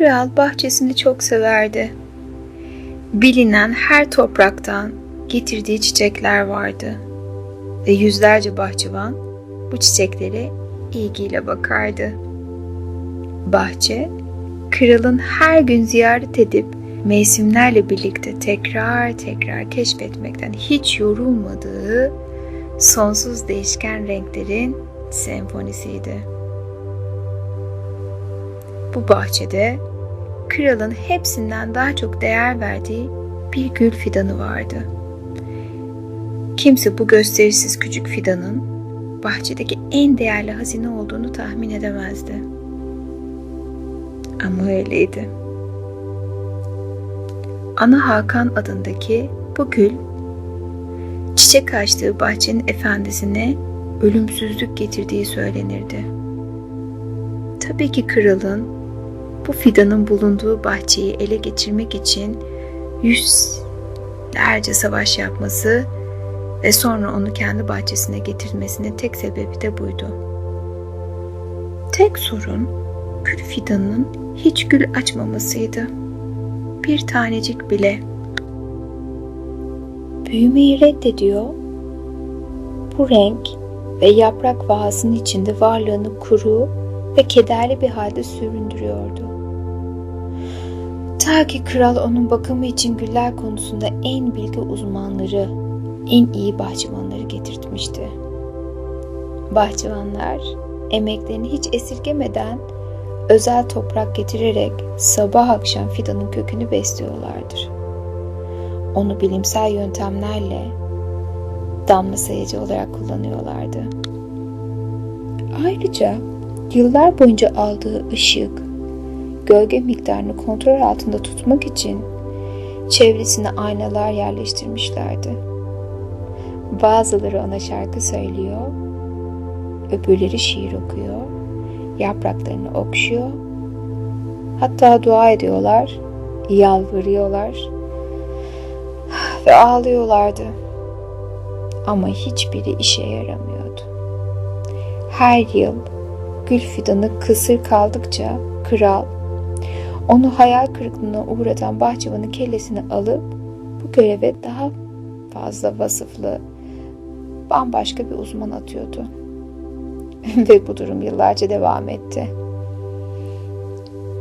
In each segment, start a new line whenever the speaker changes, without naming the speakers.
Kral bahçesini çok severdi. Bilinen her topraktan getirdiği çiçekler vardı ve yüzlerce bahçıvan bu çiçeklere ilgiyle bakardı. Bahçe, kralın her gün ziyaret edip mevsimlerle birlikte tekrar tekrar keşfetmekten hiç yorulmadığı sonsuz değişken renklerin senfonisiydi. Bu bahçede kralın hepsinden daha çok değer verdiği bir gül fidanı vardı. Kimse bu gösterişsiz küçük fidanın bahçedeki en değerli hazine olduğunu tahmin edemezdi. Ama öyleydi. Ana Hakan adındaki bu gül çiçek açtığı bahçenin efendisine ölümsüzlük getirdiği söylenirdi. Tabii ki kralın bu fidanın bulunduğu bahçeyi ele geçirmek için yüzlerce savaş yapması ve sonra onu kendi bahçesine getirmesinin tek sebebi de buydu. Tek sorun gül fidanının hiç gül açmamasıydı. Bir tanecik bile. Büyümeyi reddediyor. Bu renk ve yaprak vahasının içinde varlığını kuru ve kederli bir halde süründürüyordu. Ta ki kral onun bakımı için güller konusunda en bilgi uzmanları, en iyi bahçıvanları getirtmişti. Bahçıvanlar emeklerini hiç esirgemeden özel toprak getirerek sabah akşam fidanın kökünü besliyorlardır. Onu bilimsel yöntemlerle damla sayıcı olarak kullanıyorlardı. Ayrıca yıllar boyunca aldığı ışık, gölge miktarını kontrol altında tutmak için çevresine aynalar yerleştirmişlerdi. Bazıları ona şarkı söylüyor, öbürleri şiir okuyor, yapraklarını okşuyor, hatta dua ediyorlar, yalvarıyorlar ve ağlıyorlardı. Ama hiçbiri işe yaramıyordu. Her yıl gül fidanı kısır kaldıkça kral onu hayal kırıklığına uğratan bahçıvanın kellesini alıp bu göreve daha fazla vasıflı bambaşka bir uzman atıyordu. Ve bu durum yıllarca devam etti.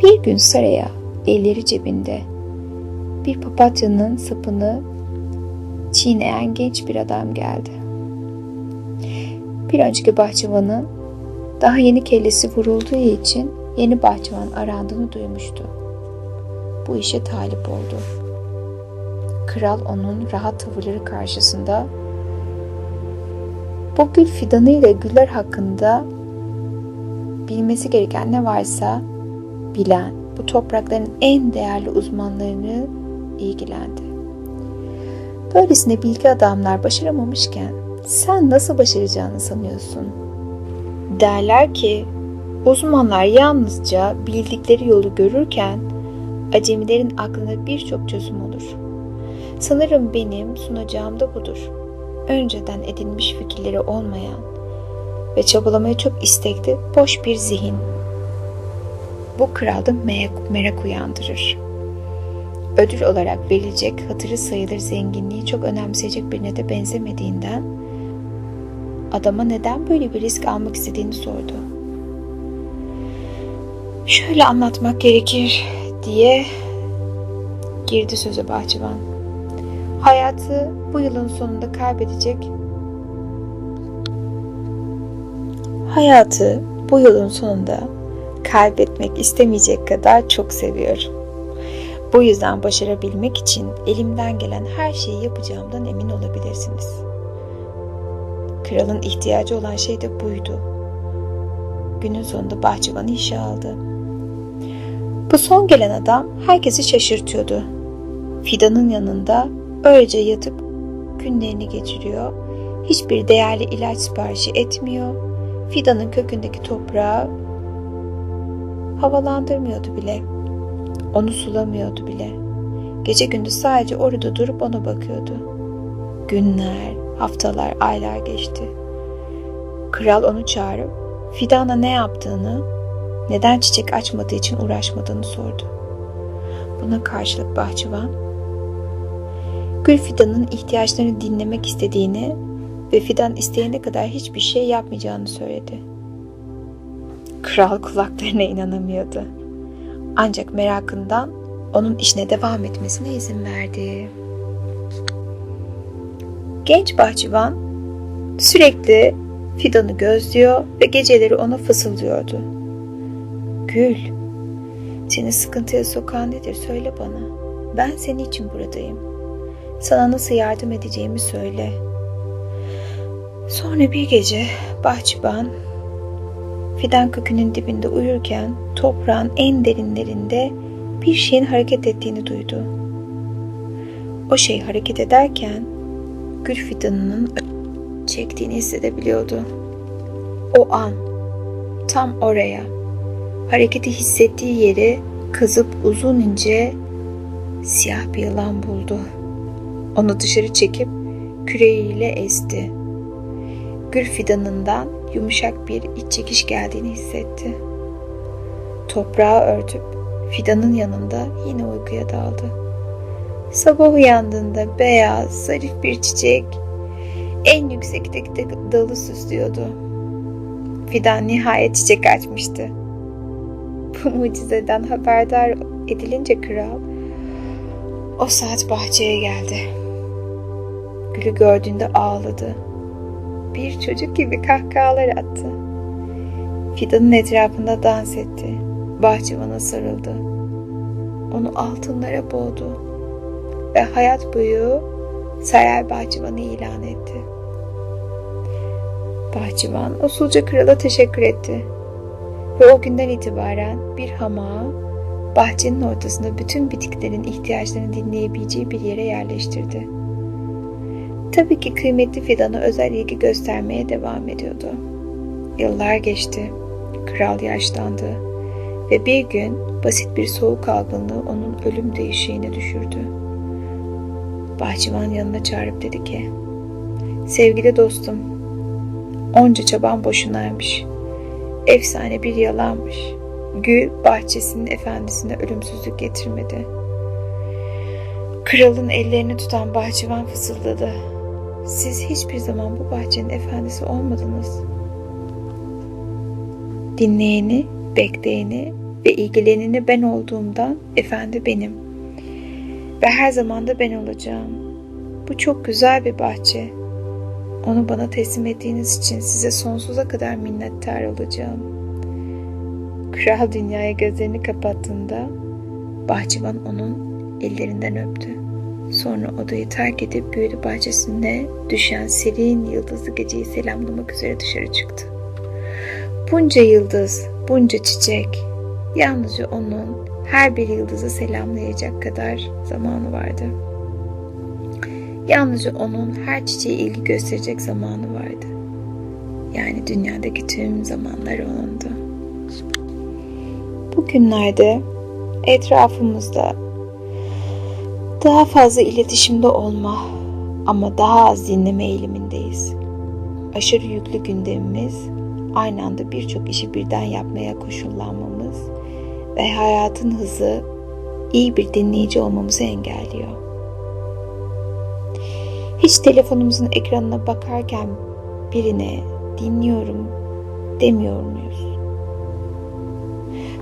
Bir gün saraya elleri cebinde bir papatyanın sapını çiğneyen genç bir adam geldi. Bir önceki bahçıvanın daha yeni kellesi vurulduğu için yeni bahçıvan arandığını duymuştu. Bu işe talip oldu. Kral onun rahat tavırları karşısında bu gül fidanı ile güller hakkında bilmesi gereken ne varsa bilen bu toprakların en değerli uzmanlarını ilgilendi. Böylesine bilgi adamlar başaramamışken sen nasıl başaracağını sanıyorsun? Derler ki uzmanlar yalnızca bildikleri yolu görürken acemilerin aklına birçok çözüm olur. Sanırım benim sunacağım da budur. Önceden edinmiş fikirleri olmayan ve çabalamaya çok istekli boş bir zihin. Bu kralda merak uyandırır. Ödül olarak verilecek hatırı sayılır zenginliği çok önemseyecek birine de benzemediğinden adama neden böyle bir risk almak istediğini sordu. Şöyle anlatmak gerekir diye girdi söze bahçıvan. Hayatı bu yılın sonunda kaybedecek Hayatı bu yılın sonunda kaybetmek istemeyecek kadar çok seviyorum. Bu yüzden başarabilmek için elimden gelen her şeyi yapacağımdan emin olabilirsiniz. Kralın ihtiyacı olan şey de buydu. Günün sonunda bahçıvanı işe aldı. Bu son gelen adam herkesi şaşırtıyordu. Fidanın yanında öylece yatıp günlerini geçiriyor. Hiçbir değerli ilaç siparişi etmiyor. Fidanın kökündeki toprağı havalandırmıyordu bile. Onu sulamıyordu bile. Gece gündüz sadece orada durup ona bakıyordu. Günler, haftalar, aylar geçti. Kral onu çağırıp Fidan'a ne yaptığını neden çiçek açmadığı için uğraşmadığını sordu. Buna karşılık bahçıvan, Gül Fidan'ın ihtiyaçlarını dinlemek istediğini ve Fidan isteyene kadar hiçbir şey yapmayacağını söyledi. Kral kulaklarına inanamıyordu. Ancak merakından onun işine devam etmesine izin verdi. Genç bahçıvan sürekli Fidan'ı gözlüyor ve geceleri ona fısıldıyordu. Gül, seni sıkıntıya sokan nedir söyle bana. Ben senin için buradayım. Sana nasıl yardım edeceğimi söyle. Sonra bir gece bahçıvan fidan kökünün dibinde uyurken toprağın en derinlerinde bir şeyin hareket ettiğini duydu. O şey hareket ederken gül fidanının çektiğini hissedebiliyordu. O an tam oraya hareketi hissettiği yeri kazıp uzun ince siyah bir yılan buldu. Onu dışarı çekip küreğiyle ezdi. Gül fidanından yumuşak bir iç çekiş geldiğini hissetti. Toprağı örtüp fidanın yanında yine uykuya daldı. Sabah uyandığında beyaz, zarif bir çiçek en yüksekteki dalı süslüyordu. Fidan nihayet çiçek açmıştı. Bu mucizeden haberdar edilince kral o saat bahçeye geldi. Gülü gördüğünde ağladı. Bir çocuk gibi kahkahalar attı. Fidanın etrafında dans etti. Bahçıvana sarıldı. Onu altınlara boğdu. Ve hayat boyu saray bahçıvanı ilan etti. Bahçıvan usulca krala teşekkür etti. Ve o günden itibaren bir hamağı bahçenin ortasında bütün bitkilerin ihtiyaçlarını dinleyebileceği bir yere yerleştirdi. Tabii ki kıymetli fidana özel ilgi göstermeye devam ediyordu. Yıllar geçti. Kral yaşlandı ve bir gün basit bir soğuk algınlığı onun ölüm değişiğine düşürdü. Bahçıvan yanına çağırıp dedi ki, Sevgili dostum, onca çaban boşunaymış. Efsane bir yalanmış. Gül bahçesinin efendisine ölümsüzlük getirmedi. Kralın ellerini tutan bahçıvan fısıldadı. Siz hiçbir zaman bu bahçenin efendisi olmadınız. Dinleyeni, bekleyeni ve ilgileneni ben olduğumdan efendi benim. Ve her zaman da ben olacağım. Bu çok güzel bir bahçe. Onu bana teslim ettiğiniz için size sonsuza kadar minnettar olacağım. Kral dünyaya gözlerini kapattığında bahçıvan onun ellerinden öptü. Sonra odayı terk edip büyülü bahçesinde düşen serin yıldızlı geceyi selamlamak üzere dışarı çıktı. Bunca yıldız, bunca çiçek, yalnızca onun her bir yıldızı selamlayacak kadar zamanı vardı. Yalnızca onun her çiçeğe ilgi gösterecek zamanı vardı. Yani dünyadaki tüm zamanlar onundu. Bugünlerde etrafımızda daha fazla iletişimde olma ama daha az dinleme eğilimindeyiz. Aşırı yüklü gündemimiz aynı anda birçok işi birden yapmaya koşullanmamız ve hayatın hızı iyi bir dinleyici olmamızı engelliyor. Hiç telefonumuzun ekranına bakarken birine dinliyorum demiyor muyuz?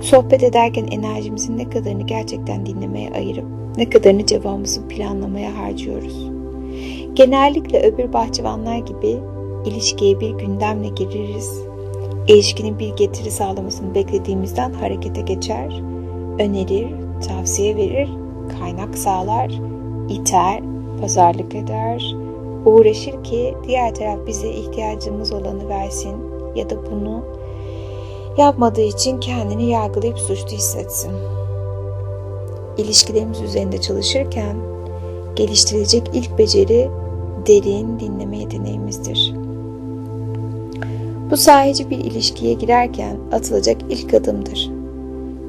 Sohbet ederken enerjimizin ne kadarını gerçekten dinlemeye ayırıp ne kadarını cevabımızı planlamaya harcıyoruz. Genellikle öbür bahçıvanlar gibi ilişkiye bir gündemle gireriz. İlişkinin bir getiri sağlamasını beklediğimizden harekete geçer, önerir, tavsiye verir, kaynak sağlar, iter, pazarlık eder, uğraşır ki diğer taraf bize ihtiyacımız olanı versin ya da bunu yapmadığı için kendini yargılayıp suçlu hissetsin. İlişkilerimiz üzerinde çalışırken geliştirilecek ilk beceri derin dinleme yeteneğimizdir. Bu sahici bir ilişkiye girerken atılacak ilk adımdır.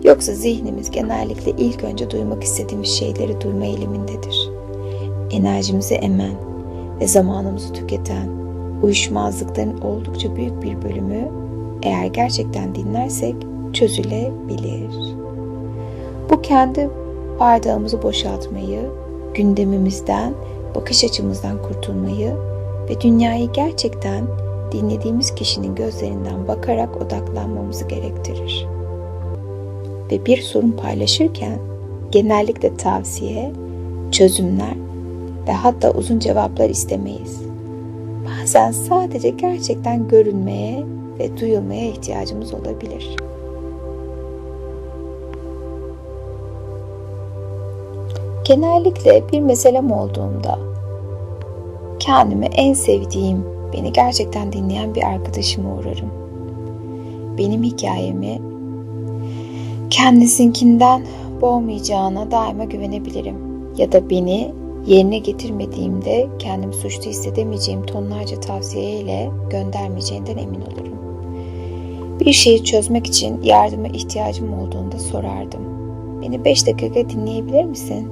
Yoksa zihnimiz genellikle ilk önce duymak istediğimiz şeyleri duyma eğilimindedir. Enerjimizi emen ve zamanımızı tüketen uyuşmazlıkların oldukça büyük bir bölümü eğer gerçekten dinlersek çözülebilir. Bu kendi bardağımızı boşaltmayı, gündemimizden, bakış açımızdan kurtulmayı ve dünyayı gerçekten dinlediğimiz kişinin gözlerinden bakarak odaklanmamızı gerektirir. Ve bir sorun paylaşırken genellikle tavsiye, çözümler ve hatta uzun cevaplar istemeyiz. Bazen sadece gerçekten görünmeye ve duyulmaya ihtiyacımız olabilir. Genellikle bir meselem olduğunda kendime en sevdiğim, beni gerçekten dinleyen bir arkadaşıma uğrarım. Benim hikayemi kendisinkinden boğmayacağına daima güvenebilirim. Ya da beni yerine getirmediğimde kendimi suçlu hissedemeyeceğim tonlarca tavsiyeyle göndermeyeceğinden emin olurum. Bir şeyi çözmek için yardıma ihtiyacım olduğunda sorardım. Beni 5 dakika dinleyebilir misin?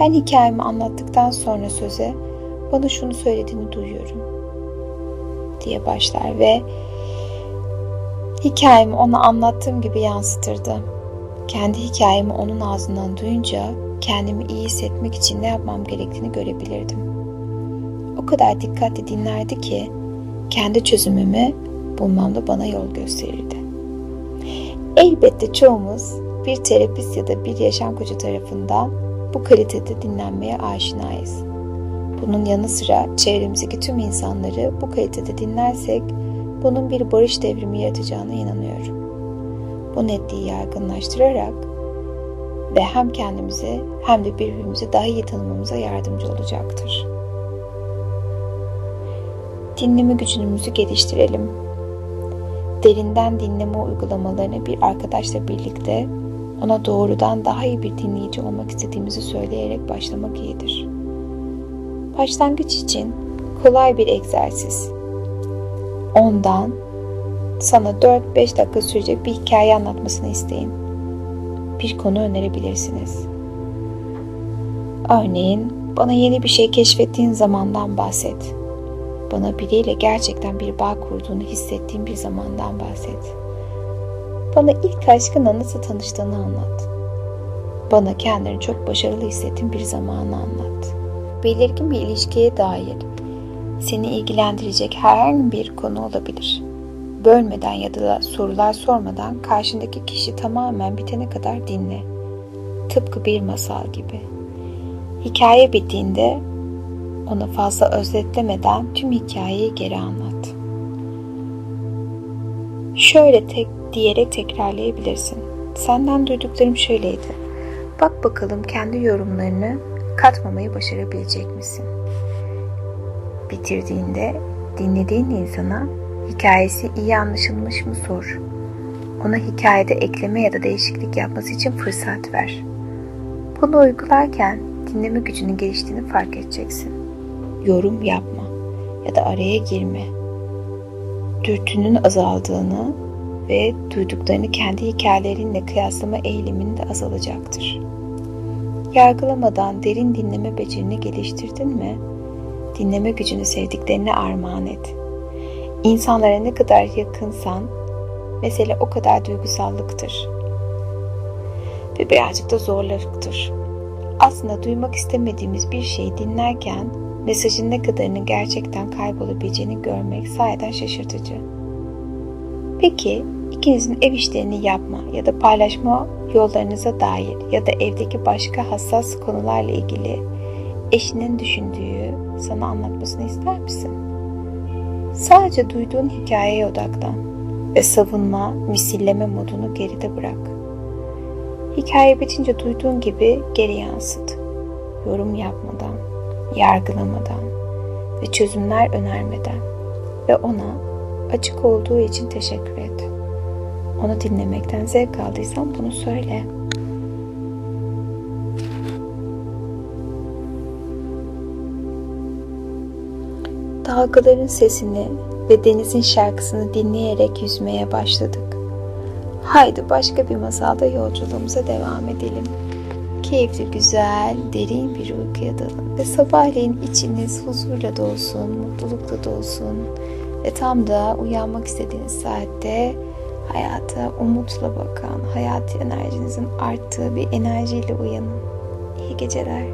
Ben hikayemi anlattıktan sonra söze bana şunu söylediğini duyuyorum diye başlar ve hikayemi ona anlattığım gibi yansıtırdı. Kendi hikayemi onun ağzından duyunca kendimi iyi hissetmek için ne yapmam gerektiğini görebilirdim. O kadar dikkatli dinlerdi ki kendi çözümümü bulmamda bana yol gösterirdi. Elbette çoğumuz bir terapist ya da bir yaşam koçu tarafından bu kalitede dinlenmeye aşinayız. Bunun yanı sıra çevremizdeki tüm insanları bu kalitede dinlersek bunun bir barış devrimi yaratacağına inanıyorum. Bu netliği yaygınlaştırarak ve hem kendimizi hem de birbirimizi daha iyi tanımamıza yardımcı olacaktır. Dinleme gücümüzü geliştirelim. Derinden dinleme uygulamalarını bir arkadaşla birlikte ona doğrudan daha iyi bir dinleyici olmak istediğimizi söyleyerek başlamak iyidir. Başlangıç için kolay bir egzersiz. Ondan sana 4-5 dakika sürecek bir hikaye anlatmasını isteyin. Bir konu önerebilirsiniz. Örneğin bana yeni bir şey keşfettiğin zamandan bahset. Bana biriyle gerçekten bir bağ kurduğunu hissettiğin bir zamandan bahset. Bana ilk aşkınla nasıl tanıştığını anlat. Bana kendini çok başarılı hissettiğin bir zamanı anlat. Belirgin bir ilişkiye dair seni ilgilendirecek herhangi bir konu olabilir. Bölmeden ya da sorular sormadan karşındaki kişi tamamen bitene kadar dinle. Tıpkı bir masal gibi. Hikaye bittiğinde ona fazla özetlemeden tüm hikayeyi geri anlat. Şöyle tek diyerek tekrarlayabilirsin. Senden duyduklarım şöyleydi. Bak bakalım kendi yorumlarını katmamayı başarabilecek misin? Bitirdiğinde dinlediğin insana hikayesi iyi anlaşılmış mı sor. Ona hikayede ekleme ya da değişiklik yapması için fırsat ver. Bunu uygularken dinleme gücünün geliştiğini fark edeceksin. Yorum yapma ya da araya girme. Dürtünün azaldığını ve duyduklarını kendi hikayelerinle kıyaslama eğiliminin de azalacaktır. Yargılamadan derin dinleme becerini geliştirdin mi? Dinleme gücünü sevdiklerine armağan et. İnsanlara ne kadar yakınsan, mesele o kadar duygusallıktır. Ve birazcık da zorluktur. Aslında duymak istemediğimiz bir şeyi dinlerken mesajın ne kadarının gerçekten kaybolabileceğini görmek sayeden şaşırtıcı. Peki ikinizin ev işlerini yapma ya da paylaşma yollarınıza dair ya da evdeki başka hassas konularla ilgili eşinin düşündüğü sana anlatmasını ister misin? Sadece duyduğun hikayeye odaklan ve savunma, misilleme modunu geride bırak. Hikaye bitince duyduğun gibi geri yansıt. Yorum yapmadan, yargılamadan ve çözümler önermeden ve ona açık olduğu için teşekkür et. Onu dinlemekten zevk aldıysan bunu söyle. Dalgaların sesini ve denizin şarkısını dinleyerek yüzmeye başladık. Haydi başka bir masalda yolculuğumuza devam edelim. Keyifli, güzel, derin bir uykuya dalın ve sabahleyin içiniz huzurla dolsun, mutlulukla dolsun ve tam da uyanmak istediğiniz saatte Hayata umutla bakan, hayat enerjinizin arttığı bir enerjiyle uyanın. İyi geceler.